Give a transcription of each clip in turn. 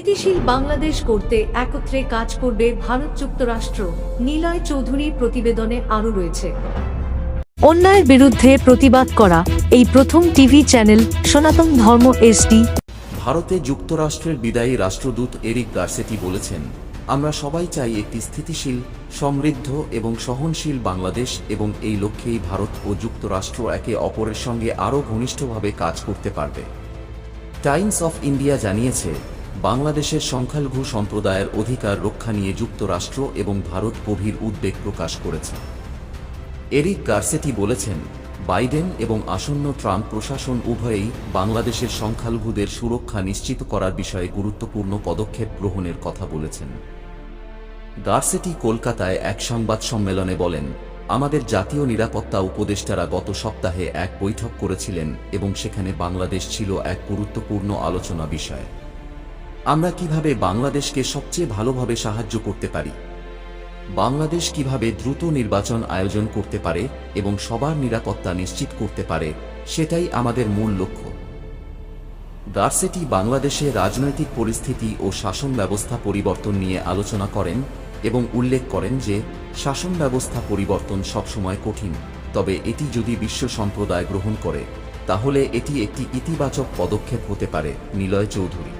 স্থিতিশীল বাংলাদেশ করতে একত্রে কাজ করবে ভারত যুক্তরাষ্ট্র। নিলয় চৌধুরীর প্রতিবেদনে আরও রয়েছে। অন্যায়ের বিরুদ্ধে প্রতিবাদ করা এই প্রথম টিভি চ্যানেল সনাতন ধর্ম এসডি ভারতে যুক্তরাষ্ট্রের বিদায়ী রাষ্ট্রদূত এরিক গার্সেটি বলেছেন, আমরা সবাই চাই একটি স্থিতিশীল, সমৃদ্ধ এবং সহনশীল বাংলাদেশ এবং এই লক্ষ্যেই ভারত ও যুক্তরাষ্ট্র একে অপরের সঙ্গে আরও ঘনিষ্ঠভাবে কাজ করতে পারবে। টাইমস অফ ইন্ডিয়া জানিয়েছে বাংলাদেশের সংখ্যালঘু সম্প্রদায়ের অধিকার রক্ষা নিয়ে যুক্তরাষ্ট্র এবং ভারত গভীর উদ্বেগ প্রকাশ করেছে। এরিক গার্সেটি বলেছেন, বাইডেন এবং আসন্ন ট্রাম্প প্রশাসন উভয়েই বাংলাদেশের সংখ্যালঘুদের সুরক্ষা নিশ্চিত করার বিষয়ে গুরুত্বপূর্ণ পদক্ষেপ গ্রহণের কথা বলেছেন। গার্সেটি কলকাতায় এক সংবাদ সম্মেলনে বলেন, আমাদের জাতীয় নিরাপত্তা উপদেষ্টারা গত সপ্তাহে এক বৈঠক করেছিলেন এবং সেখানে বাংলাদেশ ছিল এক গুরুত্বপূর্ণ আলোচনা বিষয়। আমরা কীভাবে বাংলাদেশকে সবচেয়ে ভালোভাবে সাহায্য করতে পারি? বাংলাদেশ কীভাবে দ্রুত নির্বাচন আয়োজন করতে পারে এবং সবার নিরাপত্তা নিশ্চিত করতে পারে, সেটাই আমাদের মূল লক্ষ্য। গার্সেটি বাংলাদেশে রাজনৈতিক পরিস্থিতি ও শাসন ব্যবস্থা পরিবর্তন নিয়ে আলোচনা করেন এবং উল্লেখ করেন যে, শাসন ব্যবস্থা পরিবর্তন সবসময় কঠিন, তবে এটি যদি বিশ্ব সম্প্রদায় গ্রহণ করে, তাহলে এটি একটি ইতিবাচক পদক্ষেপ হতে পারে, নিলয় চৌধুরী।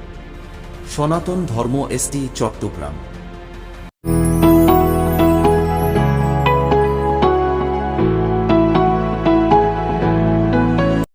সনাতন ধর্ম এসটি চট্টগ্রাম।